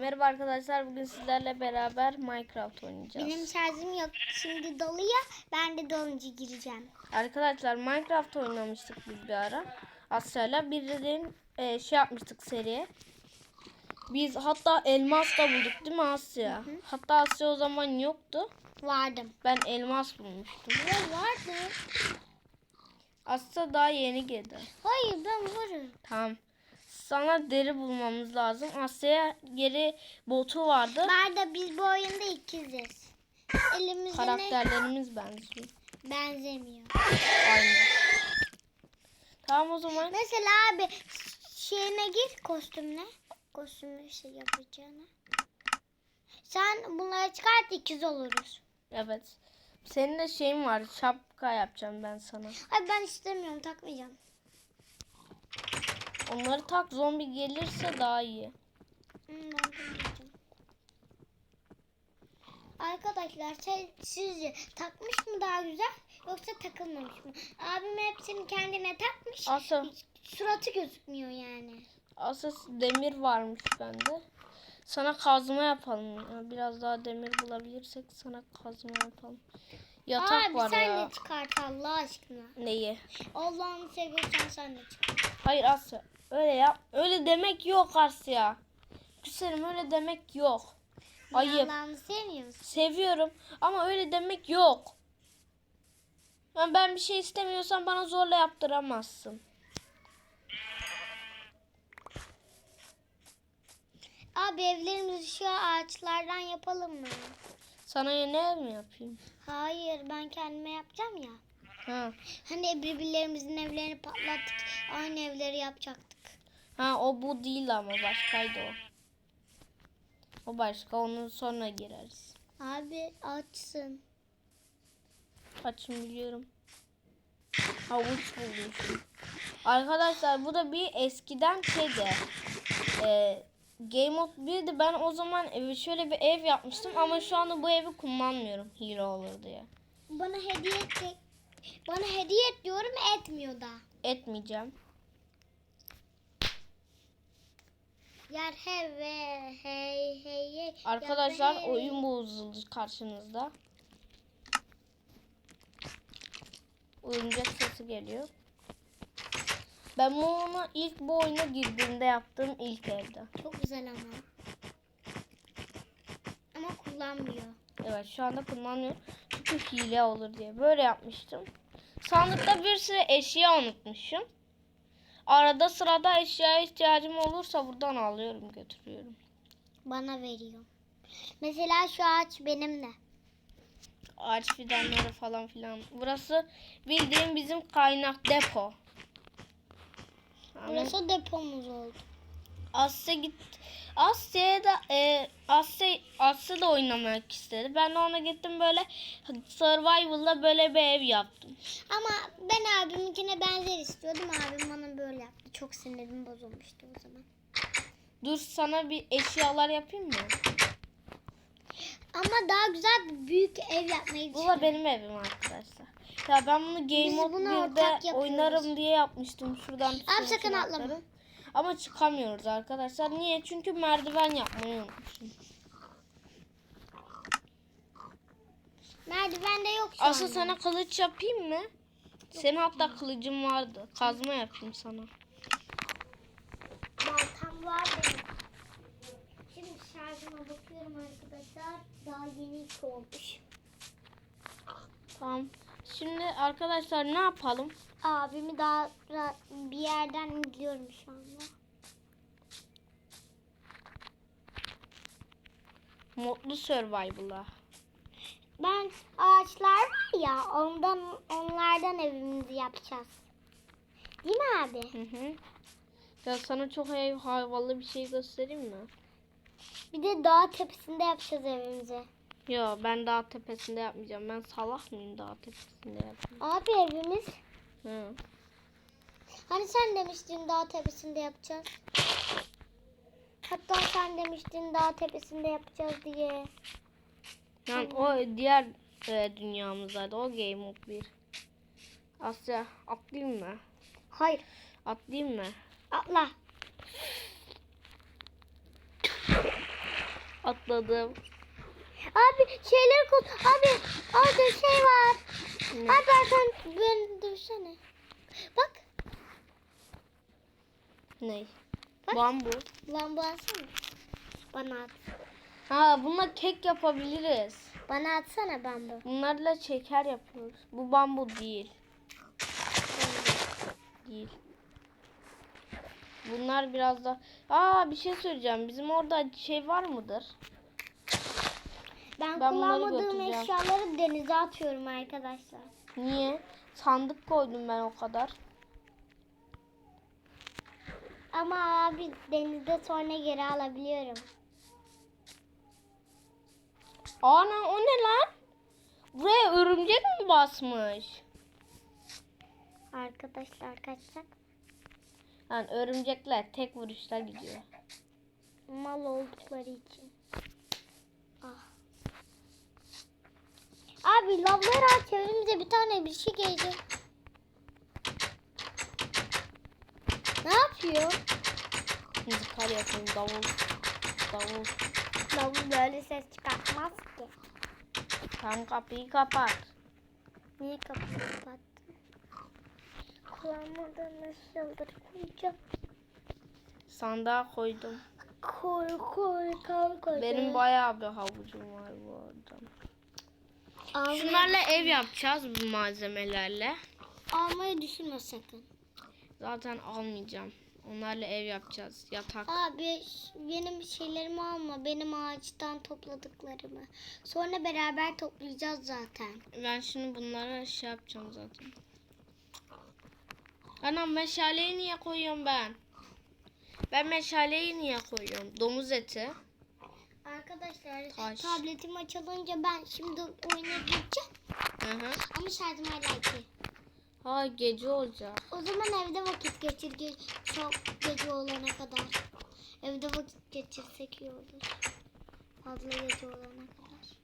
Merhaba arkadaşlar. Bugün sizlerle beraber Minecraft oynayacağız. Benim şarjım yok. Şimdi doluyor. Ben de dolunca gireceğim. Arkadaşlar Minecraft oynamıştık biz bir ara. Asya'yla bir dediğim e, şey yapmıştık seriye. Biz hatta elmas da bulduk değil mi Asya? Hatta Asya o zaman yoktu. Vardım. Ben elmas bulmuştum. Ya vardım. Asya daha yeni girdi. Hayır ben varım. Tamam. Sana deri bulmamız lazım. Asya'ya geri botu vardı. Nerede biz bu oyunda ikiziz. Elimizde ne? Karakterlerimiz benziyor. Benzemiyor. Aynı. Tamam o zaman. Mesela abi şeyine gir kostümle. Kostümle şey yapacağına. Sen bunları çıkart ikiz oluruz. Evet. Senin de şeyin var. Şapka yapacağım ben sana. Ay ben istemiyorum takmayacağım. Onları tak zombi gelirse daha iyi. Hmm. Arkadaşlar şey, sizce takmış mı daha güzel yoksa takılmamış mı? Abim hepsini kendine takmış. Asıl, Suratı gözükmüyor yani. asıl demir varmış bende. Sana kazma yapalım. ya. Biraz daha demir bulabilirsek sana kazma yapalım. Yatak Abi var sen ya. de çıkart Allah aşkına. Neyi? Allah'ını seviyorsan sen de çıkart. Hayır Asya. Öyle yap. Öyle demek yok Asya. Güzelim öyle demek yok. Ayıp. Allah'ını sevmiyorsun. Seviyorum ama öyle demek yok. Yani ben bir şey istemiyorsam bana zorla yaptıramazsın. Abi evlerimizi şu ağaçlardan yapalım mı? Sana yeni ev mi yapayım? Hayır ben kendime yapacağım ya. Ha. Hani birbirlerimizin evlerini patlattık. Aynı evleri yapacaktık. Ha o bu değil ama başkaydı o. O başka onun sonra gireriz. Abi açsın. Açım biliyorum. Havuç bulmuşum. Arkadaşlar bu da bir eskiden şeydi. Ee, Game of 1'di. Ben o zaman evi şöyle bir ev yapmıştım ama şu anda bu evi kullanmıyorum hile olur diye. Bana hediye edecek. Bana hediye et diyorum etmiyor da. Etmeyeceğim. Yer heve hey hey hey. Arkadaşlar hey, oyun bozuldu karşınızda. Oyuncak sesi geliyor. Ben bunu ilk bu oyuna girdiğimde yaptığım ilk evde. Çok güzel ama. Ama kullanmıyor. Evet şu anda kullanmıyorum. Çünkü hile olur diye. Böyle yapmıştım. Sandıkta bir sürü eşya unutmuşum. Arada sırada eşyaya ihtiyacım olursa buradan alıyorum götürüyorum. Bana veriyor. Mesela şu ağaç benim de. Ağaç fidanları falan filan. Burası bildiğim bizim kaynak depo. Yani Burası depomuz oldu. Asya git Asya'ya da e, Asya Asya da oynamak istedi. Ben de ona gittim böyle survival'da böyle bir ev yaptım. Ama ben abiminkine benzer istiyordum. Abim bana böyle yaptı. Çok sinirim bozulmuştu o zaman. Dur sana bir eşyalar yapayım mı? Ama daha güzel bir büyük ev yapmayı Bu da benim evim arkadaşlar. Ya ben bunu Game Biz Mode bunu 1'de ortak yapıyoruz. oynarım diye yapmıştım. Şuradan Abi sakın atlama. Ama çıkamıyoruz arkadaşlar. Niye? Çünkü merdiven yapmayı unutmuşum. Merdiven de yok şu Asıl anda. sana kılıç yapayım mı? Senin hatta kılıcın vardı. Kazma yapayım sana. Baltam var benim. Şimdi şarjıma bakıyorum arkadaşlar. Daha yeni olmuş. Tamam. Şimdi arkadaşlar ne yapalım? Abimi daha bir yerden izliyorum şu anda. Modlu Survival'a. Ben ağaçlar var ya ondan onlardan evimizi yapacağız. Değil mi abi? Hı hı. Ya sana çok hay- havalı bir şey göstereyim mi? Bir de dağ tepesinde yapacağız evimizi. Yo ben dağ tepesinde yapmayacağım. Ben salak mıyım dağ tepesinde yapayım? Abi evimiz. Hı. Hani sen demiştin dağ tepesinde yapacağız. Hatta sen demiştin dağ tepesinde yapacağız diye. Yani o diğer e, dünyamızdaydı. O Game Mode 1. Asya atlayayım mı? Hayır. Atlayayım mı? Atla. Atladım. Abi şeyleri koy. Abi orada şey var. Ne? Abi sen beni dursana. Bak. Ne? Bak. Bambu. Lambu alsana. Bana at. Ha bununla kek yapabiliriz. Bana atsana bambu. Bunlarla şeker yapıyoruz. Bu bambu değil. Değil. Bunlar biraz da... Aa bir şey söyleyeceğim. Bizim orada şey var mıdır? Ben, Ben kullanmadığım eşyaları denize atıyorum arkadaşlar. Niye? Sandık koydum ben o kadar. Ama abi denizde sonra geri alabiliyorum. Ana o ne lan? Buraya örümcek mi basmış? Arkadaşlar kaçsak Yani örümcekler tek vuruşta gidiyor. mal oldukları için. Abi lavları aç evimize bir tane bir şey gelecek. Ne yapıyor? Müzikal yapayım davul. Davul. Lavı böyle ses çıkartmaz ki. Tam kapıyı kapat. Niye kapıyı kapattın? Kullanmadığım eşyaları koyacağım. Sandığa koydum. Koy koy koy koy. Benim bayağı bir havucum var bu arada. Almayı, Şunlarla ev yapacağız bu malzemelerle. almayı düşünme sakın. Zaten almayacağım. Onlarla ev yapacağız. Yatak. Abi benim şeylerimi alma. Benim ağaçtan topladıklarımı. Sonra beraber toplayacağız zaten. Ben şimdi bunlara şey yapacağım zaten. Anam meşaleyi niye koyuyorum ben? Ben meşaleyi niye koyuyorum? Domuz eti. Arkadaşlar Taş. tabletim açılınca ben şimdi oyuna. Hı hı. Ama şarjım hala iki. Ha gece olacak. O zaman evde vakit geçir. ge- Çok gece olana kadar. Evde vakit geçirsek iyi olur. Fazla gece olana kadar.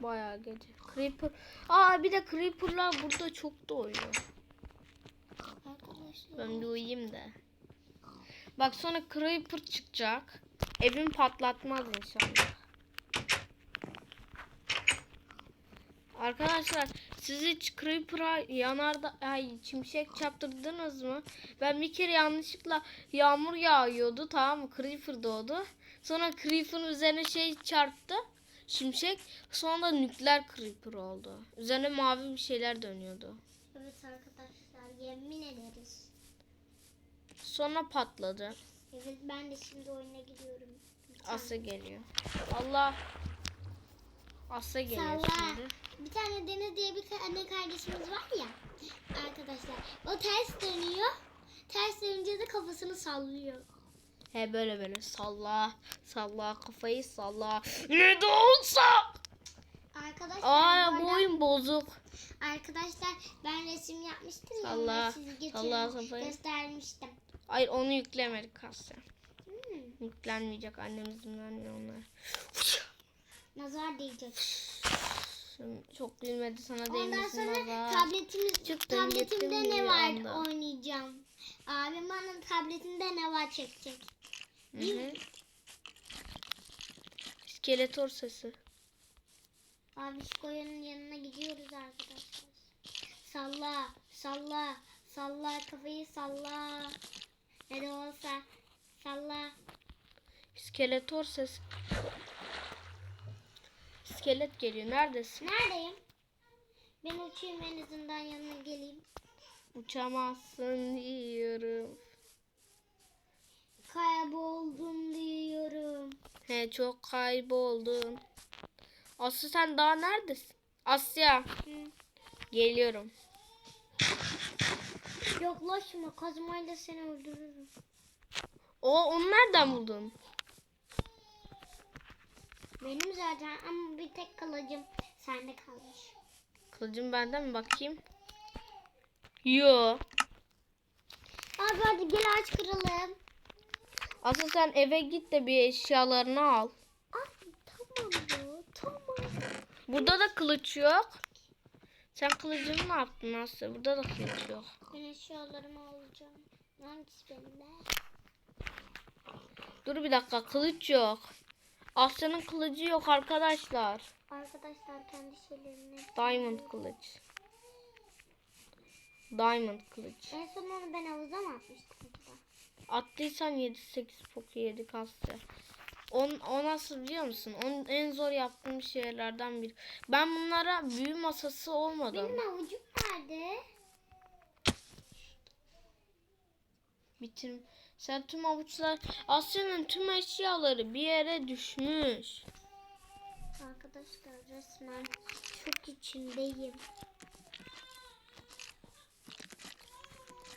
Bayağı gece. Creeper. Aa bir de creeperlar burada çok doğuyor. Arkadaşlar. Ben bir uyuyayım da. Bak sonra creeper çıkacak. Evin patlatmaz inşallah. Arkadaşlar siz hiç creeper'a yanarda ay çimşek çarptırdınız mı? Ben bir kere yanlışlıkla yağmur yağıyordu tamam mı? Creeper doğdu. Sonra creeper'ın üzerine şey çarptı. Şimşek sonra da nükleer creeper oldu. Üzerine mavi bir şeyler dönüyordu. Evet arkadaşlar yemin ederiz. Sonra patladı. Evet ben de şimdi oyuna gidiyorum. Asya geliyor. Allah. Asya geliyor Salla. şimdi. Bir tane Deniz diye bir anne kardeşimiz var ya. Arkadaşlar o ters dönüyor. Ters dönünce de kafasını sallıyor. He böyle böyle salla salla kafayı salla. Ne de olsa. Arkadaşlar Aa bu oyun bozuk. arkadaşlar ben resim yapmıştım ya. Salla, onu sizi kafayı. göstermiştim. Hayır onu yüklemedik Asya. Hmm, Yüklenmeyecek annemiz izin vermiyor onlar. nazar. Şimdi Çok gülmedi sana Ondan değmesin sonra nazar. tabletimiz, Çıktın, tabletimde ne bir var anda. oynayacağım. Abim bana tabletinde ne var çekecek. Hı hı. İskeletor sesi. Abi şu yanına gidiyoruz arkadaşlar. Salla, salla, salla kafayı salla. Ne de olsa salla. İskeletor sesi. İskelet geliyor. Neredesin? Neredeyim? Ben uçayım en azından yanına geleyim. Uçamazsın diyorum. Kayboldum diyorum. He çok kayboldun. Aslı sen daha neredesin? Asya. Geliyorum. Yaklaşma kazmayla seni öldürürüm. O onu nereden buldun? Benim zaten ama bir tek kılıcım sende kalmış. Kılıcım bende mi bakayım? Yo. Abi hadi gel ağaç kıralım. Aslı sen eve git de bir eşyalarını al. Ay tamam bu tamam. Burada da kılıç yok. Sen kılıcını ne yaptın Aslı? Burada da kılıç yok. Ben eşyalarımı alacağım. Hangisi benimle? Dur bir dakika kılıç yok. Asya'nın kılıcı yok arkadaşlar. Arkadaşlar kendi şeylerini. Diamond kılıç. Diamond kılıç. En son onu ben havuza mı atmıştım? Attıysan 7-8 poku yedik Asya. On, o nasıl biliyor musun? Onun en zor yaptığım şeylerden biri. Ben bunlara büyü masası olmadım. Benim havucum nerede? Bitir. Sen tüm avuçlar Asya'nın tüm eşyaları bir yere düşmüş. Arkadaşlar resmen çok içindeyim.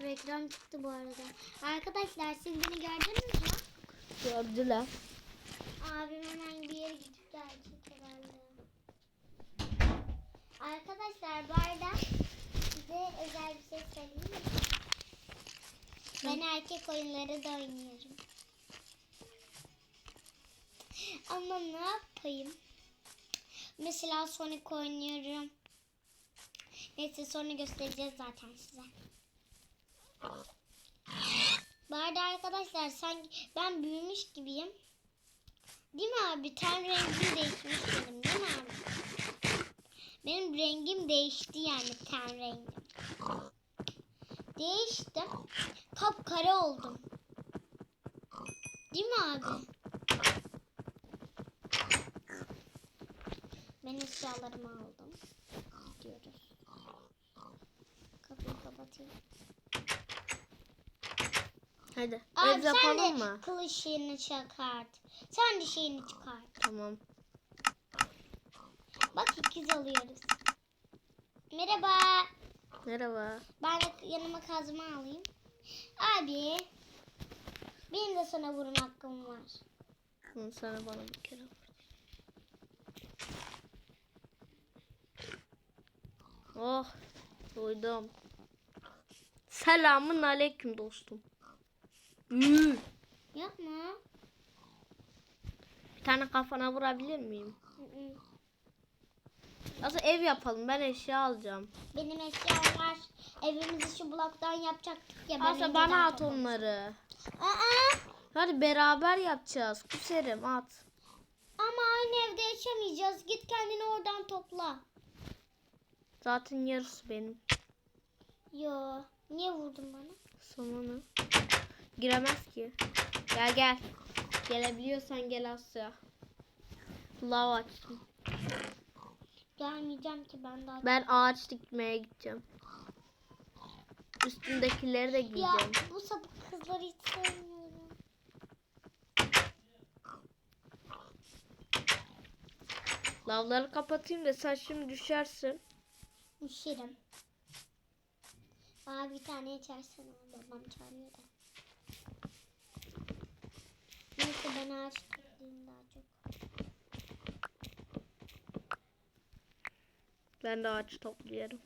Reklam çıktı bu arada. Arkadaşlar siz beni gördünüz mü? Gördüler. Abim hemen bir yere gidip gelecek herhalde. Arkadaşlar bu arada size özel bir şey söyleyeyim mi? Ben erkek oyunları da oynuyorum. Ama ne yapayım? Mesela Sonic oynuyorum. Neyse sonra göstereceğiz zaten size. Bu arada arkadaşlar sanki ben büyümüş gibiyim. Değil mi abi? Ten rengim değişmiş benim değil mi abi? Benim rengim değişti yani ten rengim. Değişti. Kapkara oldum. Değil mi abi? Ben eşyalarımı aldım. Gidiyoruz. Kapıyı kapatayım. Hadi. Abi Ev sen de mı? kılıç şeyini çıkart. Sen de şeyini çıkart. Tamam. Bak ikiz alıyoruz. Merhaba. Merhaba. Ben de yanıma kazma alayım. Abi. Benim de sana vurun hakkım var. Bunu sana bana bir kere vur. Oh. Duydum. Selamun aleyküm dostum. Yapma. Bir tane kafana vurabilir miyim? Nasıl ev yapalım? Ben eşya alacağım. Benim eşyam var. Evimizi şu bloktan yapacaktık ya. ben önceden bana at toplamıştım. onları. Aa, Hadi beraber yapacağız. Kuserim at. ama aynı evde yaşamayacağız. Git kendini oradan topla. Zaten yarısı benim. Yo. Niye vurdun bana? Sonunu. Giremez ki. Gel gel. Gelebiliyorsan gel Asya. Lav açtım. Gelmeyeceğim ki ben daha. Ben ağaç dikmeye gideceğim. Üstündekileri de Ya giyeceğim. bu sapık kızları hiç sevmiyorum. Lavları kapatayım da sen şimdi düşersin. Üşürüm. Aa bir tane içersen babam çağırıyor da. Neyse ben ağaç toplayayım daha çok. Ben de ağaç topluyorum.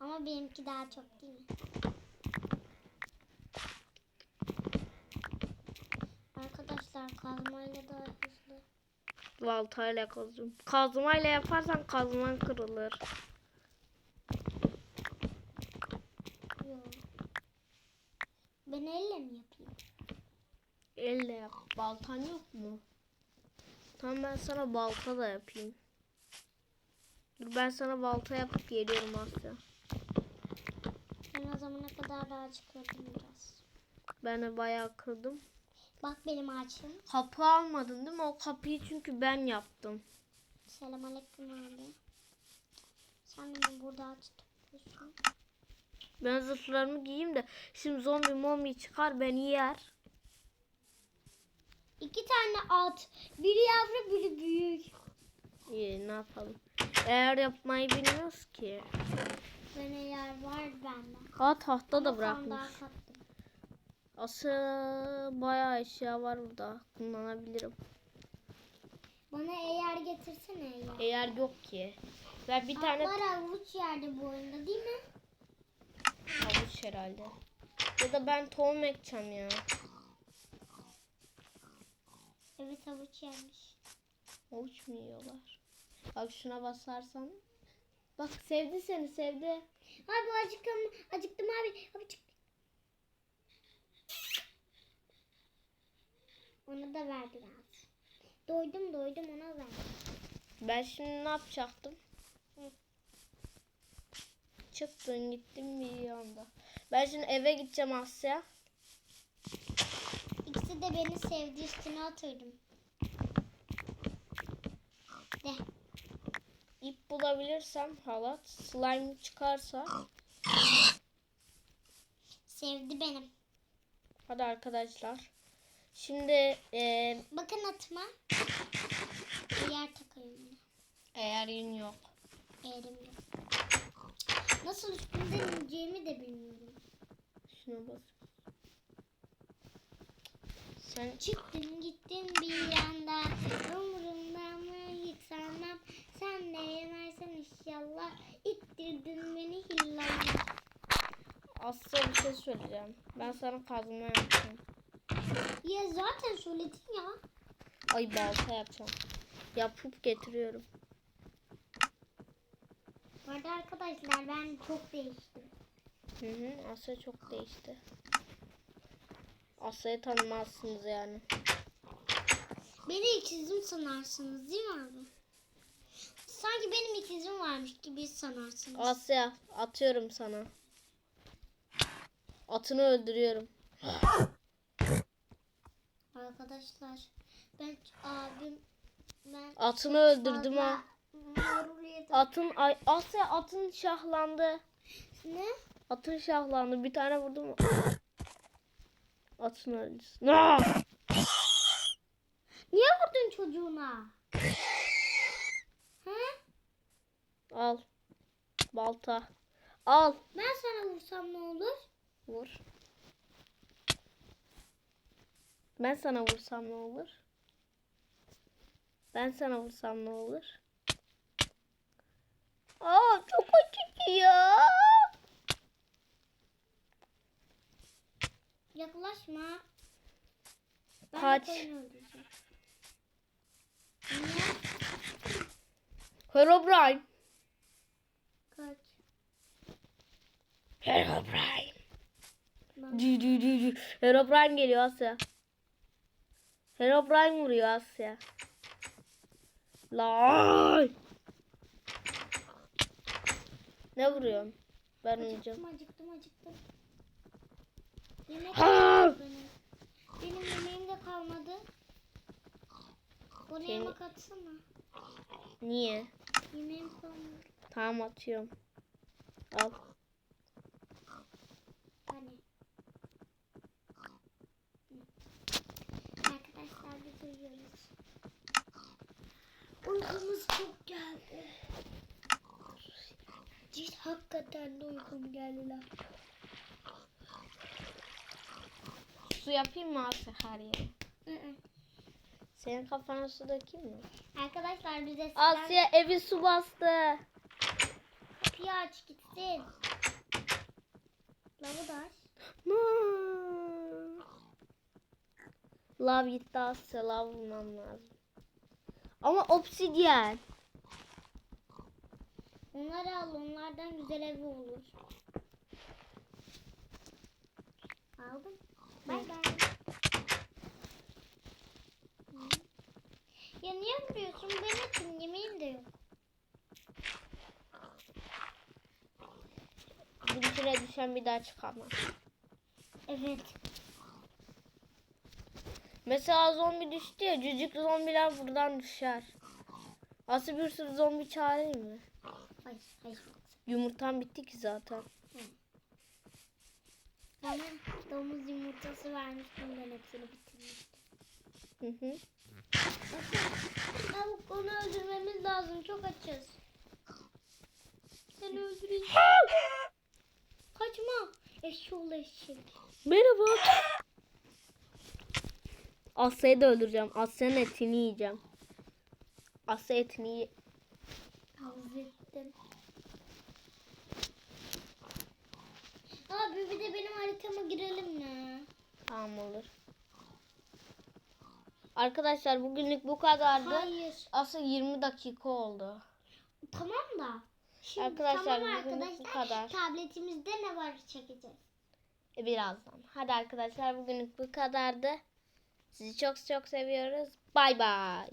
Ama benimki daha çok değil mi? Arkadaşlar kazmayla daha hızlı. Baltayla kazıyorum. Kazmayla yaparsan kazman kırılır. Yok. Ben elle mi yapayım? Elle yap. Baltan yok mu? Tamam ben sana balta da yapayım. Dur ben sana balta yapıp geliyorum Asya. Ben o zamana kadar ağaç kırdım biraz. Ben de bayağı kırdım. Bak benim ağaçım. Kapı almadın değil mi? O kapıyı çünkü ben yaptım. Selamünaleyküm abi. Sen benim burada ağaç topluyorsun. Ben zırhlarımı giyeyim de şimdi zombi mommy çıkar beni yer. İki tane at. Biri yavru biri büyük. İyi ne yapalım. Eğer yapmayı bilmiyoruz ki. Ben yer var bende. Ha tahta da bırakmış. Asıl bayağı eşya var burada. Kullanabilirim. Bana eğer getirsene eğer. Eğer yok ki. Ben bir tane Atlar avuç yerde bu oyunda değil mi? havuç herhalde. Ya da ben tohum ekeceğim ya. Evet havuç yermiş. Havuç mu yiyorlar? Bak şuna basarsan. Bak sevdi seni sevdi. Abi acıktım, acıktım abi. Abi çık. Onu da ver biraz. Doydum doydum ona ver. Ben şimdi ne yapacaktım? Çıktın gittin bir anda. Ben şimdi eve gideceğim Asya. De beni sevdi üstüne oturdum. De. İp bulabilirsem halat, slime çıkarsa. Sevdi benim. Hadi arkadaşlar. Şimdi eee, Bakın atıma. Yer bunu. eğer yün yok. Eğrim yok. Nasıl üstünden ineceğimi de bilmiyorum. Şuna bas. Sen Çıktın gittin bir anda Umurumda mı hiç sanmam Sen de yenersen inşallah İttirdin beni hillallah Asya bir şey söyleyeceğim. Ben sana kazma yapacağım. Ya zaten söyledin ya Ay balta yapacağım. Yapıp getiriyorum. Bu arada arkadaşlar ben çok değiştim Hı hı, Asya çok değişti. Asya'yı tanımazsınız yani. Beni ikizim sanarsınız değil mi abi? Sanki benim ikizim varmış gibi sanarsınız. Asya atıyorum sana. Atını öldürüyorum. Arkadaşlar ben abim ben Atını öldürdüm ha. Atın ay Asya atın şahlandı. Ne? Atın şahlandı. Bir tane vurdum. Atın. No! Niye vurdun çocuğuna? He? Al. Balta. Al. Ben sana vursam ne olur? Vur. Ben sana vursam ne olur? Ben sana vursam ne olur? Aa çok acıdı ya. Yaklaşma. Ben Kaç. Herobrine. Kaç. Herobrine. Dü dü dü dü. Herobrine geliyor Asya. Herobrine vuruyor Asya. Lan. Ne vuruyorsun? Ben. Acıktım acıktım acıktım. Yemek kalmadı benim. Benim yemeğim de kalmadı. Oraya Senin- yemek atsana. Niye? Yemeğim kalmadı. Tamam atıyorum. Al. Hani. Arkadaşlar biz uyuyoruz. Uykumuz çok geldi. Cidden hakikaten de uykum geldi lan. Su yapayım mı Asya. Senin kafana su dökeyim mi? Arkadaşlar biz eskiden Asya evi su bastı. kapıyı aç gitsin. Lavı da aç. Lav gitti Asya. Lav bulmam lazım. Ama obsidyen. Onları al onlardan güzel evi olur. Aldım. Bay bay. Ya niye vuruyorsun? Ben açım yemeğim de yok. Bir içine düşen bir daha çıkamaz. Evet. Mesela zombi düştü ya. Cücük zombiler buradan düşer. Asya bir sürü zombi çağırayım mı? Hayır, hayır. Yumurtam bitti ki zaten. Bana domuz yumurtası vermiştim ben hepsini bitirmiştim. Hı hı. Tavuk onu öldürmemiz lazım. Çok açız. Seni öldüreceğim. Kaçma. Eşşoğlu eşek. Merhaba. Asya'yı da öldüreceğim. Asya'nın etini yiyeceğim. Asya etini ye- Hazrettim. Abi bir de benim haritama girelim mi? Tamam olur. Arkadaşlar bugünlük bu kadardı. Hayır. Aslında 20 dakika oldu. Tamam da. Şimdi Arkadaşlar, tamam bugünlük bu arkadaşlar. kadar. Tabletimizde ne var çekeceğiz. E, birazdan. Hadi arkadaşlar bugünlük bu kadardı. Sizi çok çok seviyoruz. Bay bay.